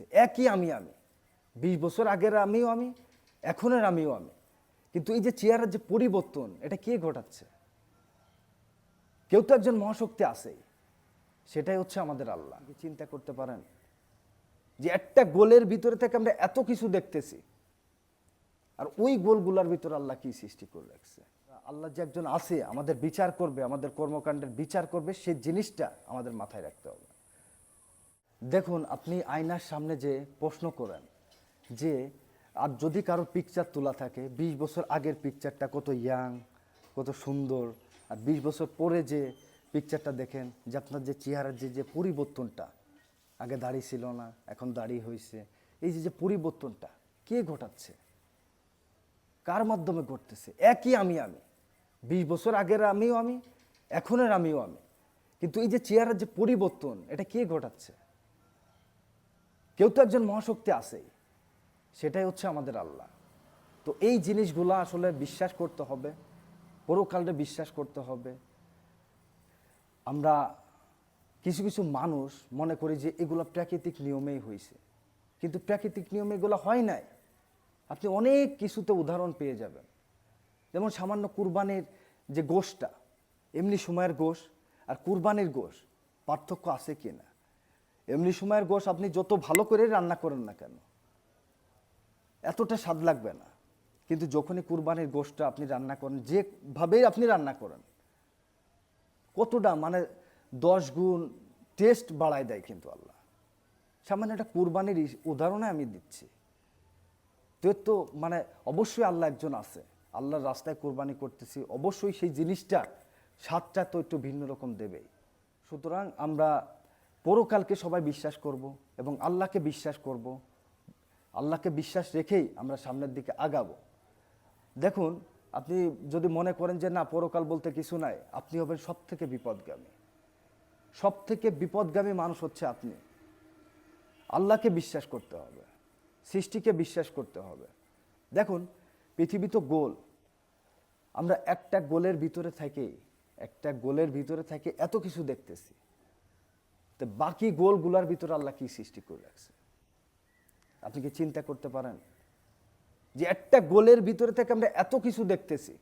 ঘটতেছে একই আমি আমি। বিশ বছর আগের আমিও আমি, এখনের আমিও আমি। কিন্তু এই যে চেয়ারের যে পরিবর্তন, এটা কে ঘটাচ্ছে? কেউ তো একজন মহাশক্তি আছেই। সেটাই হচ্ছে আমাদের আল্লাহ। চিন্তা করতে পারেন যে একটা গোলের ভিতরে থেকে আমরা এত কিছু দেখতেছি। আর ওই গোলগুলার ভিতরে আল্লাহ কি সৃষ্টি করে রাখছে? আল্লাহ যে একজন আছে, আমাদের বিচার করবে, আমাদের কর্মকাণ্ডের বিচার করবে সেই জিনিসটা আমাদের মাথায় রাখতে হবে। দেখুন, আপনি আয়নার সামনে যে প্রশ্ন করেন যে, আর যদি কারও পিকচার তোলা থাকে, বিশ বছর আগের পিকচারটা কত ইয়াং কত সুন্দর, আর বিশ বছর পরে যে পিকচারটা দেখেন যে আপনার যে চেহারার যে যে পরিবর্তনটা, আগে দাড়ি ছিল না, এখন দাড়ি হয়েছে এই যে যে পরিবর্তনটা কে ঘটাচ্ছে? কার মাধ্যমে ঘটতেছে? একই আমি আমি। বিশ বছর আগের আমিও আমি, এখনের আমিও আমি। কিন্তু এই যে চেয়ারের যে পরিবর্তন, এটা কে ঘটাচ্ছে? কেউ তো একজন মহাশক্তি আছেই। সেটাই হচ্ছে আমাদের আল্লাহ। তো এই জিনিসগুলো আসলে বিশ্বাস করতে হবে পরকালে বিশ্বাস করতে হবে। আমরা কিছু কিছু মানুষ মনে করি যে এগুলো প্রাকৃতিক নিয়মেই হয়েছে কিন্তু প্রাকৃতিক নিয়মে এগুলো হয় নাই। আপনি অনেক কিছুতে উদাহরণ পেয়ে যাবেন। যেমন সামান্য কুরবানির যে গোশটা, এমনি সময়ের গোশ আর কুরবানির গোশ, পার্থক্য আছে কি না এমনি সময়ের গোশ আপনি যত ভালো করে রান্না করেন না কেন? এতটা স্বাদ লাগবে না। কিন্তু যখনই কুরবানির গোশটা আপনি রান্না করেন, যেভাবেই আপনি রান্না করেন, কতটা মানে দশ গুণ টেস্ট বাড়ায় দেয় কিন্তু আল্লাহ। সামান্য একটা কুরবানির উদাহরণে আমি দিচ্ছি। তো তো মানে অবশ্যই আল্লাহ একজন আছে। আল্লাহর রাস্তায় কোরবানি করতেছি, অবশ্যই সেই জিনিসটা, স্বাদটা তো একটু ভিন্ন রকম দেবেই। সুতরাং আমরা পরকালকে সবাই বিশ্বাস করব এবং আল্লাহকে বিশ্বাস করব। আল্লাহকে বিশ্বাস রেখেই আমরা সামনের দিকে আগাবো। দেখুন, আপনি যদি মনে করেন যে না, পরকাল বলতে কিছু নাই, আপনি হবেন সব থেকে বিপদগামী। সব থেকে বিপদগামী মানুষ হচ্ছে আপনি। আল্লাহকে বিশ্বাস করতে হবে, সৃষ্টিকে বিশ্বাস করতে হবে। দেখুন, পৃথিবী তো গোল। আমরা একটা গোলের ভিতরে থেকেই একটা গোলের ভিতরে থেকে এত কিছু দেখতেছি। তো বাকি গোলগুলার ভিতরে আল্লাহ কি সৃষ্টি করে রাখছে? আপনি কি চিন্তা করতে পারেন যে একটা গোলের ভিতরে থেকে আমরা এত কিছু দেখতেছি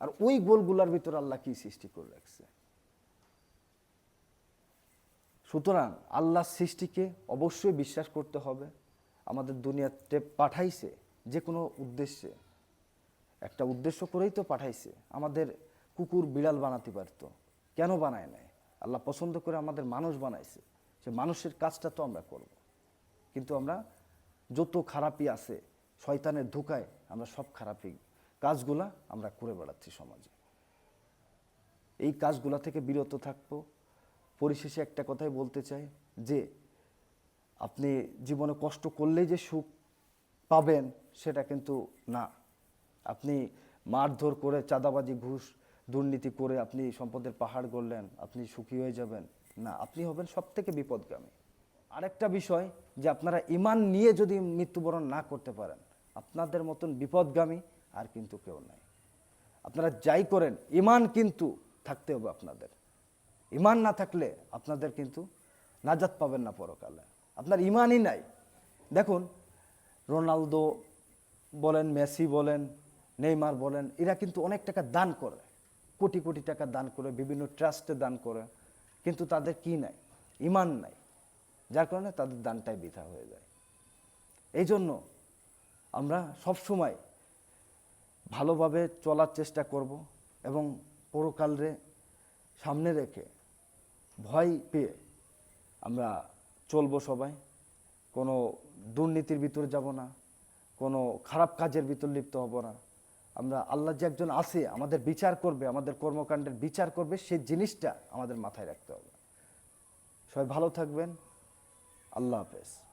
আর ওই গোলগুলার ভিতরে আল্লাহ কি সৃষ্টি করে রাখছে? সুতরাং আল্লাহর সৃষ্টিকে অবশ্যই বিশ্বাস করতে হবে। আমাদের দুনিয়াতে পাঠাইছে যে কোনো উদ্দেশ্যে। একটা উদ্দেশ্য করেই তো পাঠাইছে। আমাদের কুকুর বিড়াল বানাতে পারতো। কেন বানায় নাই? আল্লাহ পছন্দ করে আমাদের মানুষ বানাইছে, সে মানুষের কাজটা তো আমরা করব। কিন্তু আমরা যত খারাপই আছে, শয়তানের ধোকায় আমরা সব খারাপই কাজগুলা আমরা করে বেড়াচ্ছি সমাজে। এই কাজগুলা থেকে বিরত থাকব। পরিশেষে একটা কথাই বলতে চাই যে, আপনি জীবনে কষ্ট করলেই যে সুখ পাবেন, সেটা কিন্তু না। আপনি মারধর করে চাঁদাবাজি, ঘুষ দুর্নীতি করে আপনি সম্পদের পাহাড় গড়লেন, আপনি সুখী হয়ে যাবেন। না, আপনি হবেন সব থেকে বিপদগামী। আরেকটা বিষয় যে আপনারা ইমান নিয়ে যদি মৃত্যুবরণ না করতে পারেন, আপনাদের মতন বিপদগামী আর কিন্তু কেউ নাই। আপনারা যাই করেন, ইমান কিন্তু থাকতে হবে আপনাদের। ইমান না থাকলে আপনাদের কিন্তু নাজাত পাবেন না পরকালে। আপনার ইমানই নাই। দেখুন, রোনালদো বলেন, মেসি বলেন, নেইমার বলেন, এরা কিন্তু অনেক টাকা দান করে। কোটি কোটি টাকা দান করে, বিভিন্ন ট্রাস্টে দান করে, কিন্তু তাদের কি নাই? ইমান নাই। যার কারণে তাদের দানটাই বৃথা হয়ে যায়। এই জন্য আমরা সবসময় ভালোভাবে চলার চেষ্টা করব এবং পরকালরে সামনে রেখে ভয় পেয়ে আমরা চলবো সবাই। কোনো দুর্নীতির ভিতর যাব না, কোনো খারাপ কাজের ভিতর লিপ্ত হব না। আমরা আল্লাহ যে একজন আছে, আমাদের বিচার করবে, আমাদের কর্মকাণ্ডের বিচার করবে, সেই জিনিসটা আমাদের মাথায় রাখতে হবে। সবাই ভালো থাকবেন। আল্লাহ হাফেজ।